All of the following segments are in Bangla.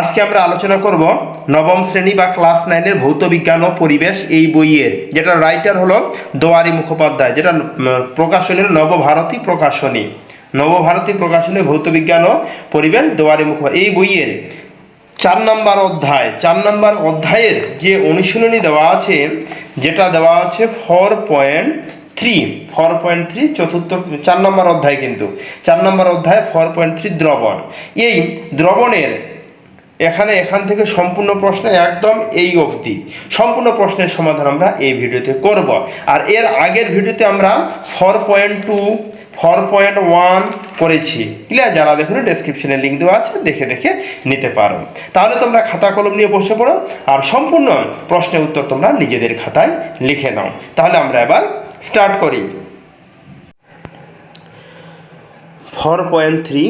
আজকে আমরা আলোচনা করব নবম শ্রেণি বা ক্লাস নাইনের ভৌত বিজ্ঞান ও পরিবেশ এই বইয়ের যেটা রাইটার হলো দোয়ারি মুখোপাধ্যায়, যেটা প্রকাশনীর নবভারতী প্রকাশনী। নবভারতী প্রকাশনী ভৌত বিজ্ঞান ও পরিবেশ দোয়ারি মুখোপাধ্যায়। এই বইয়ের চার নম্বর অধ্যায়, চার নম্বর অধ্যায়ের যে অনুশীলনী দেওয়া আছে, যেটা দেওয়া আছে four point three four point three চতুর্থ, চার নম্বর অধ্যায় কিন্তু। চার নম্বর অধ্যায় ফোর পয়েন্ট থ্রি দ্রবণ। এই দ্রবণের এখানে এখান থেকে সম্পূর্ণ প্রশ্ন একদম এই অবধি। সম্পূর্ণ প্রশ্নের সমাধান আমরা এই ভিডিওতে করব। আর এর আগের ভিডিওতে আমরা four point two four point one করেছি। ক্লিয়ার যারা দেখুন ডেসক্রিপশনে লিঙ্ক দেওয়া আছে, দেখে দেখে নিতে পারো। তাহলে তোমরা খাতা কলম নিয়ে বসে পড়ো। আর সম্পূর্ণ প্রশ্নের উত্তর তোমরা নিজেদের খাতায় লিখে নাও। তাহলে আমরা এবার স্টার্ট করি। ফোর পয়েন্ট থ্রি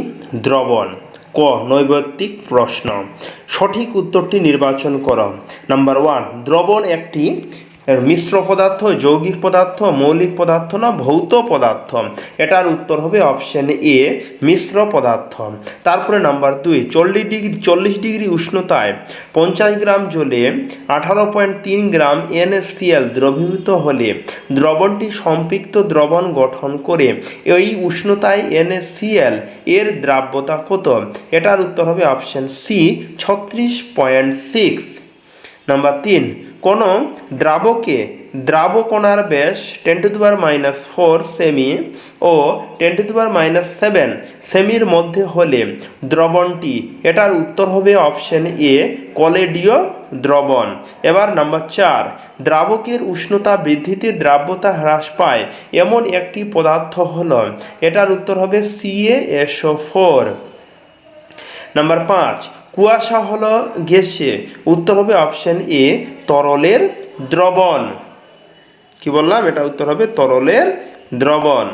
দ্রবণ। ক নৈবত্তিক প্রশ্ন। সঠিক উত্তরটি নির্বাচন করো। নাম্বার ওয়ান দ্রবণ একটি মিশ্র পদার্থ, যৌগিক পদার্থ, মৌলিক পদার্থ না, ভৌত পদার্থ। এটার উত্তর হবে অপশন এ, মিশ্র পদার্থ। তারপরে নাম্বার দুই, চল্লিশ ডিগ্রি চল্লিশ ডিগ্রি উষ্ণতায় পঞ্চাশ গ্রাম জলে আঠারো পয়েন্ট তিন গ্রাম এনএসিএল দ্রবীভূত হলে দ্রবণটি সম্পৃক্ত দ্রবণ গঠন করে এই উষ্ণতায় এনএসিএল এর দ্রাব্যতা কত? এটার উত্তর হবে অপশন সি, ছত্রিশ পয়েন্ট সিক্স। নাম্বার তিন, কোনো দ্রাবকে দ্রাবকণার ব্যাস টেন টু দুবার মাইনাস ফোর সেমি ও টেন টু দুবার মাইনাস সেভেন সেমির মধ্যে হলে দ্রবণটি, এটার উত্তর হবে অপশন এ কলেডীয় দ্রবণ। এবার নাম্বার চার, দ্রাবকের উষ্ণতা বৃদ্ধিতে দ্রাব্যতা হ্রাস পায় এমন একটি পদার্থ হল, এটার উত্তর হবে সিএএসও ফোর নাম্বার পাঁচ কুয়াশা হলো গ্যাসে উত্তর হবে অপশন এ তরলের দ্রবণ। কি বললাম? এটা উত্তর হবে তরলের দ্রবণ।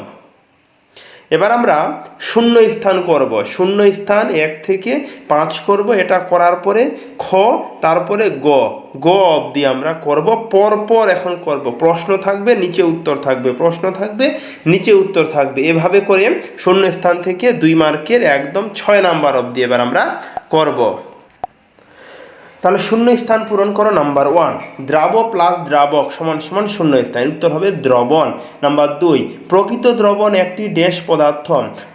এবার আমরা শূন্য স্থান করব। শূন্য স্থান এক থেকে পাঁচ করব। এটা করার পরে খ, তারপরে গ। গ অবধি আমরা করব। পর পর এখন করব। প্রশ্ন থাকবে, নিচে উত্তর থাকবে। প্রশ্ন থাকবে, নিচে উত্তর থাকবে। এভাবে করে শূন্য স্থান থেকে দুই মার্কের একদম ছয় নাম্বার অবধি এবার আমরা করব। তাহলে শূন্য স্থান পূরণ করো নাম্বার ওয়ান দ্রাব প্লাস দ্রাবক সমান সমান শূন্য স্থান উত্তর হবে দ্রবণ। নাম্বার দুই, প্রকৃত দ্রবণ একটি ড্যাশ পদার্থ।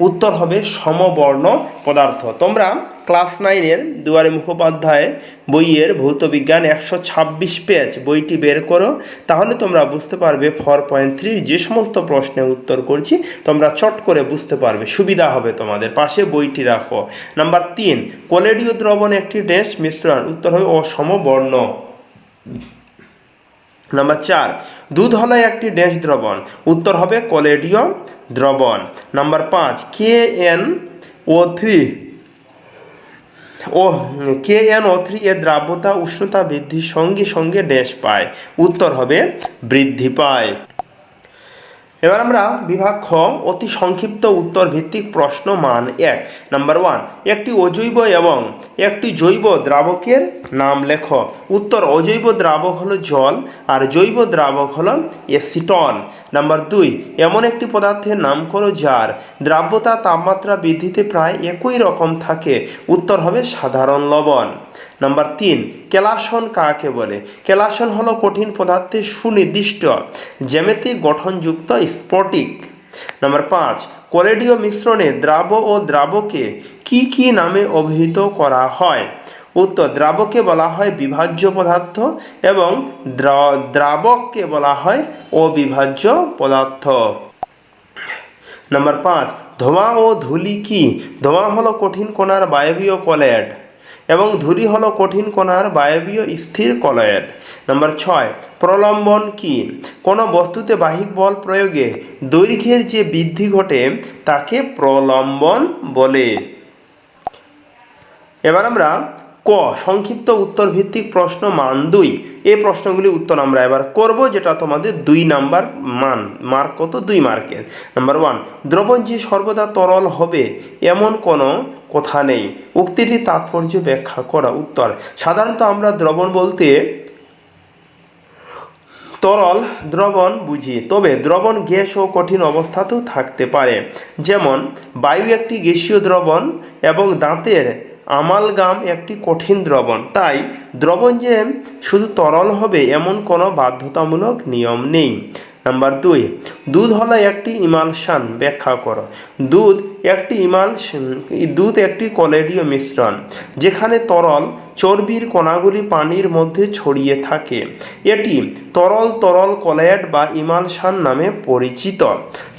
উত্তর হবে সমবর্ণ পদার্থ। তোমরা ক্লাস নাইনের দুয়ারে মুখোপাধ্যায় বইয়ের ভৌত বিজ্ঞান একশো ছাব্বিশ পেজ বইটি বের করো, তাহলে তোমরা বুঝতে পারবে ফোর পয়েন্ট থ্রি যে সমস্ত প্রশ্নের উত্তর করছি, তোমরা চট করে বুঝতে পারবে, সুবিধা হবে তোমাদের। পাশে বইটি রাখো। নাম্বার তিন, কোলেডীয় দ্রবণ একটি ড্যাশ, মিশ্রণ, উত্তর হবে অসমবর্ণ নাম্বার চার, দুধ হলো একটি ড্যাশ দ্রবণ, উত্তর হবে কলেডীয় দ্রবণ। নাম্বার পাঁচ, কে এন ও থ্রি ও কে এন ও থ্রি এর দ্রাব্যতা উষ্ণতা বৃদ্ধির সঙ্গে সঙ্গে ড্যাশ পায়? উত্তর হবে বৃদ্ধি পায়। এবার আমরা বিভাগ খ, অতি সংক্ষিপ্ত উত্তর ভিত্তিক প্রশ্ন মান এক। নাম্বার ওয়ান একটি অজৈব এবং একটি জৈব দ্রাবকের নাম লেখ। উত্তর, অজৈব দ্রাবক হলো জল আর জৈব দ্রাবক হলো এসিটন নাম্বার দুই, এমন একটি পদার্থের নাম করো যার দ্রাব্যতা তাপমাত্রা বৃদ্ধিতে প্রায় একই রকম থাকে। উত্তর হবে সাধারণ লবণ। নাম্বার তিন, কেলাসন কাকে বলে? কেলাসন হলো কঠিন পদার্থের সুনির্দিষ্ট, জ্যামিতিক গঠনযুক্ত স্ফটিক। নাম্বার পাঁচ, কলেডীয় মিশ্রণে দ্রাব ও দ্রাবকে কি কি নামে অভিহিত করা হয়? উত্তর, দ্রাবকে বলা হয় বিভাজ্য পদার্থ এবং দ্রাবককে বলা হয় অবিভাজ্য পদার্থ। নাম্বার পাঁচ, ধোঁয়া ও ধূলি কি? ধোঁয়া হলো কঠিন কণার বায়বীয় কলেড। এবং ধুরি হলো কঠিন কণার বায়বীয় স্থির কলয়েড নাম্বার ছয়, প্রলম্বন কি? কোনো বস্তুতে বাহিক বল প্রয়োগে দৈর্ঘ্যের যে বৃদ্ধি ঘটে, তাকে প্রলম্বন বলে। এবার আমরা ক, সংক্ষিপ্ত উত্তর ভিত্তিক প্রশ্ন মান দুই। এই প্রশ্নগুলি উত্তর আমরা এবার করব, যেটা তোমাদের দুই নাম্বার মান, মার্ক কত? দুই মার্কের। নাম্বার ওয়ান দ্রবণ যে সর্বদা তরল হবে, এমন কোনো কথা নেই। উক্তিটি তাৎপর্য ব্যাখ্যা করা উত্তর। সাধারণত আমরা দ্রবণ বলতে তরল দ্রবণ বুঝি, তবে দ্রবণ গ্যাস ও কঠিন অবস্থাতেও থাকতে পারে। যেমন, বায়ু একটি গ্যাসীয় দ্রবণ এবং দাঁতের আমালগাম একটি কঠিন দ্রবণ। তাই দ্রবণ যে শুধু তরল হবে, এমন কোনো বাধ্যতামূলক নিয়ম নেই। নাম্বার দুই, দুধ হলো একটি ইমালশান, ব্যাখ্যা করো। দুধ একটি ইমালশন দুধ একটি কলেডীয় মিশ্রণ, যেখানে তরল চর্বির কণাগুলি পানির মধ্যে ছড়িয়ে থাকে। এটি তরল তরল কলেড বা ইমালশান নামে পরিচিত।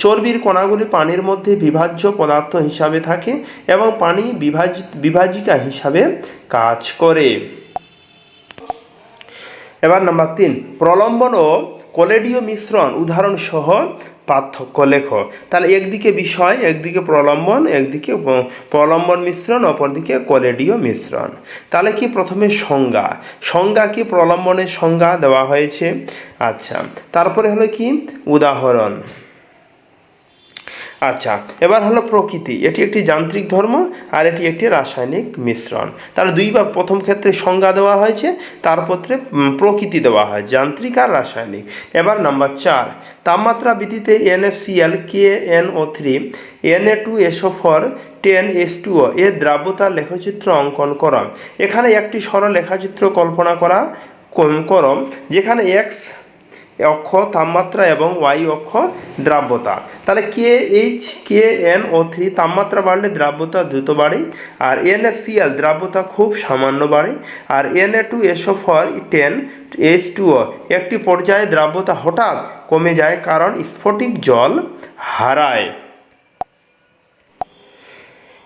চর্বির কণাগুলি পানির মধ্যে বিভাজ্য পদার্থ হিসাবে থাকে এবং পানি বিভাজিত বিভাজিকা হিসাবে কাজ করে। এবার নাম্বার তিন, প্রলম্বন ও কলেডীয় মিশ্রণ উদাহরণ সহ পার্থক্য লেখ। তাহলে একদিকে বিষয়, একদিকে প্রলম্বন একদিকে প্রলম্বন মিশ্রণ, অপরদিকে কলেডীয় মিশ্রণ। তাহলে কি প্রথমে সংজ্ঞা? সংজ্ঞা কি? প্রলম্বনের সংজ্ঞা দেওয়া হয়েছে। আচ্ছা তারপরে হলো কি? উদাহরণ। আচ্ছা এবার হলো প্রকৃতি। এটি একটি যান্ত্রিক ধর্ম আর এটি একটি রাসায়নিক মিশ্রণ। তাহলে দুই বা প্রথম ক্ষেত্রে সংজ্ঞা দেওয়া হয়েছে তারপত্রে উম, প্রকৃতি দেওয়া হয় যান্ত্রিক আর রাসায়নিক। এবার নাম্বার চার তাপমাত্রা বৃদ্ধিতে N A C L K N O three N A two S O four ten S two O এর দ্রাব্যতার লেখচিত্র অঙ্কন করা। এখানে একটি সরল লেখাচিত্র কল্পনা করা কম- করো যেখানে এক্স অক্ষ, তাপমাত্রা এবং ওয়াই অক্ষ দ্রাব্যতা। তাহলে K H, K N O three তাপমাত্রা বাড়লে দ্রাব্যতা দ্রুত বাড়ে, আর এন এস সিএল দ্রাব্যতা খুব সামান্য বাড়ে, আর N A two S O four ten H two O একটি পর্যায়ে দ্রাব্যতা হঠাৎ কমে যায় কারণ স্ফটিক জল হারায়।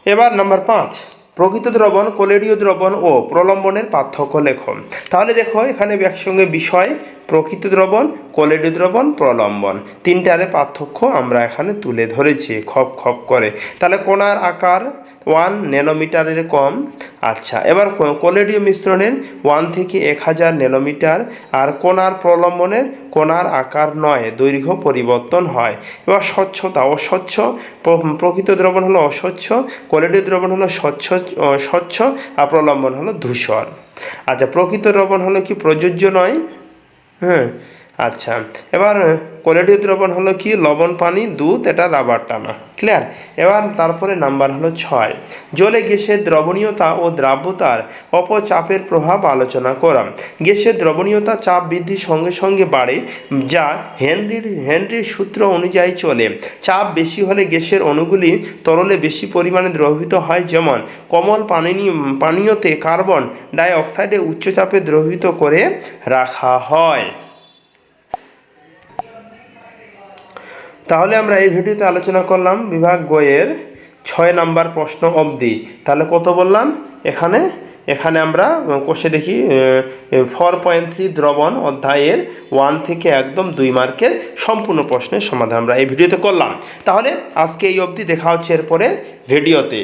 এবার নাম্বার পাঁচ, প্রকৃত দ্রবণ কোলেডীয় দ্রবণ ও প্রলম্বনের পার্থক্য লেখন তাহলে দেখো এখানে একসঙ্গে বিষয় প্রকৃত দ্রবণ কোলেডীয় দ্রবণ প্রলম্বন তিনটারে পার্থক্য আমরা এখানে তুলে ধরেছি, খপ খপ করে। তাহলে কোনার আকার ওয়ান ন্যানোমিটারের কম। আচ্ছা এবার কোলেডীয় মিশ্রণের ওয়ান থেকে এক হাজার ন্যানোমিটার আর কোনার প্রলম্বনের কোনার আকার নয়, দৈর্ঘ্য পরিবর্তন হয়। এবার স্বচ্ছতা, অস্বচ্ছ, প্র- প্রকৃত দ্রবণ হলো অস্বচ্ছ কোলেডীয় দ্রবণ হলো স্বচ্ছ স্বচ্ছ, আর প্রলম্বন হলো ধূসর। আচ্ছা প্রকৃত দ্রবণ হলো কি প্রযোজ্য নয়? হ্যাঁ আচ্ছা এবার কোলেডীয় দ্রবণ হলো কি? লবণ, পানি, দুধ, এটা রাবার টানা। ক্লিয়ার এবার তারপরে নাম্বার হলো ছয়। জলে গ্যাসের দ্রবণীয়তা ও দ্রাব্যতার অপচাপের প্রভাব আলোচনা করা। গ্যাসের দ্রবণীয়তা চাপ বৃদ্ধির সঙ্গে সঙ্গে বাড়ে, যা হেনরির হেনরির সূত্র অনুযায়ী চলে। চাপ বেশি হলে গ্যাসের অণুগুলি তরলে বেশি পরিমাণে দ্রবীভূত হয়, যেমন কমল পানি পানীয়তে কার্বন ডাই অক্সাইডে উচ্চচাপে দ্রবীভূত করে রাখা হয়। তাহলে আমরা এই ভিডিওতে আলোচনা করলাম বিভাগ গয়ের ছয় নাম্বার প্রশ্ন অবধি। তাহলে কত বললাম? এখানে এখানে আমরা কোষে দেখি ফোর পয়েন্ট থ্রি দ্রবণ অধ্যায়ের ওয়ান থেকে একদম দুই মার্কের সম্পূর্ণ প্রশ্নের সমাধান আমরা এই ভিডিওতে করলাম। তাহলে আজকে এই অবধি দেখা হচ্ছে এরপরে ভিডিওতে।